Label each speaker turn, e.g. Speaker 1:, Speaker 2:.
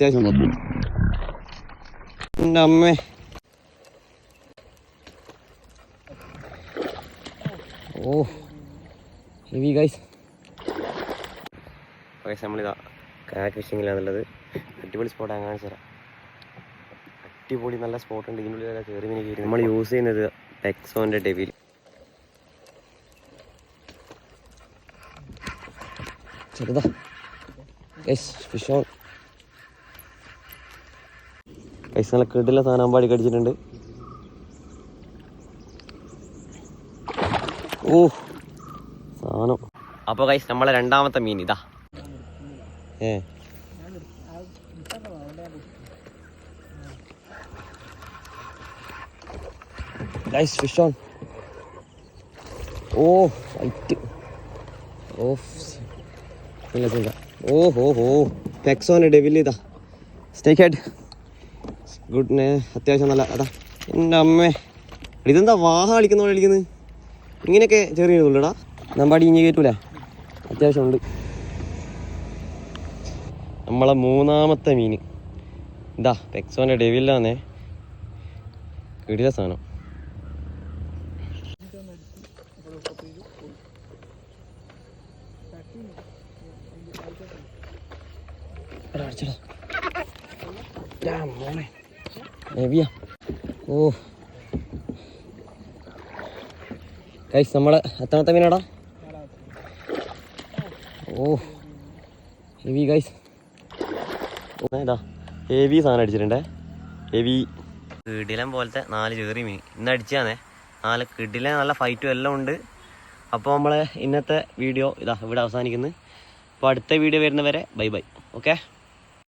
Speaker 1: അത്യാവശ്യം എന്റെ അമ്മേ. ഓ ഹെവി ഗൈസ് ഗൈസ് നമ്മളിതാ കാക്ക് ഫിഷിങ്ങിലാണുള്ളത് അടിപൊളി സ്പോട്ട് അങ്ങനെ തരാം. അടിപൊളി നല്ല സ്പോട്ട് ഉണ്ട്. ഇതിനുള്ളിൽ കയറി മീൻ കയറി നമ്മൾ യൂസ് ചെയ്യുന്നത് ടെക്സോന്റെ ഡെവിൽ ചെറുതാ. ഗൈസ് ഫിഷ് ഓൺ ഗൈസ് നല്ല കിടില സാധനം പാടി കടിച്ചിട്ടുണ്ട് ഓ സാധനം. അപ്പോൾ ഗൈസ് നമ്മളെ രണ്ടാമത്തെ മീൻ ഇതാ. ഏ. Guys fish on oh fight oh ഇല്ല ഇല്ല ഓ ഹോ ഹോ. ടെക്സോന് ഡെവിൽ ഇതാ. സ്റ്റേക്ക് ഹെഡ് ഗുഡ് അത്യാവശ്യം നല്ല അതാ എന്റെ അമ്മേ. ഇതെന്താ വാഹ കളിക്കുന്ന പോലെ കളിക്കുന്നത് ഇങ്ങനെയൊക്കെ ചെറിയ ഇതുള്ളടാ നമ്പാടി ഇനി കയറ്റൂല? അത്യാവശ്യം ഉണ്ട്. നമ്മളെ മൂന്നാമത്തെ മീൻ. ഇതാ പെക്സോന്റെ ഡെവിലാന്നേ കിടില സാധനം. അടിച്ചെടാ. മോനെ. ഹെവിയാ. ഓ. കൈസ് നമ്മൾ എത്രാമത്തെ മീനാടാ? ഓ. ഹെവി ഗൈസ് ഇതാ. ഹെവി സാധനം അടിച്ചിട്ടുണ്ടേ. ഹെവി കിടിലം പോലത്തെ നാല് ചെറിയ മീൻ. ഇന്ന് അടിച്ചാന്നേ നാല് കിടില നല്ല ഫൈറ്റും എല്ലാം ഉണ്ട്. അപ്പോൾ നമ്മളെ ഇന്നത്തെ വീഡിയോ ഇതാ ഇവിടെ അവസാനിക്കുന്നു. അപ്പോൾ അടുത്ത വീഡിയോ വരുന്നവരെ ബൈ ബൈ ഓക്കെ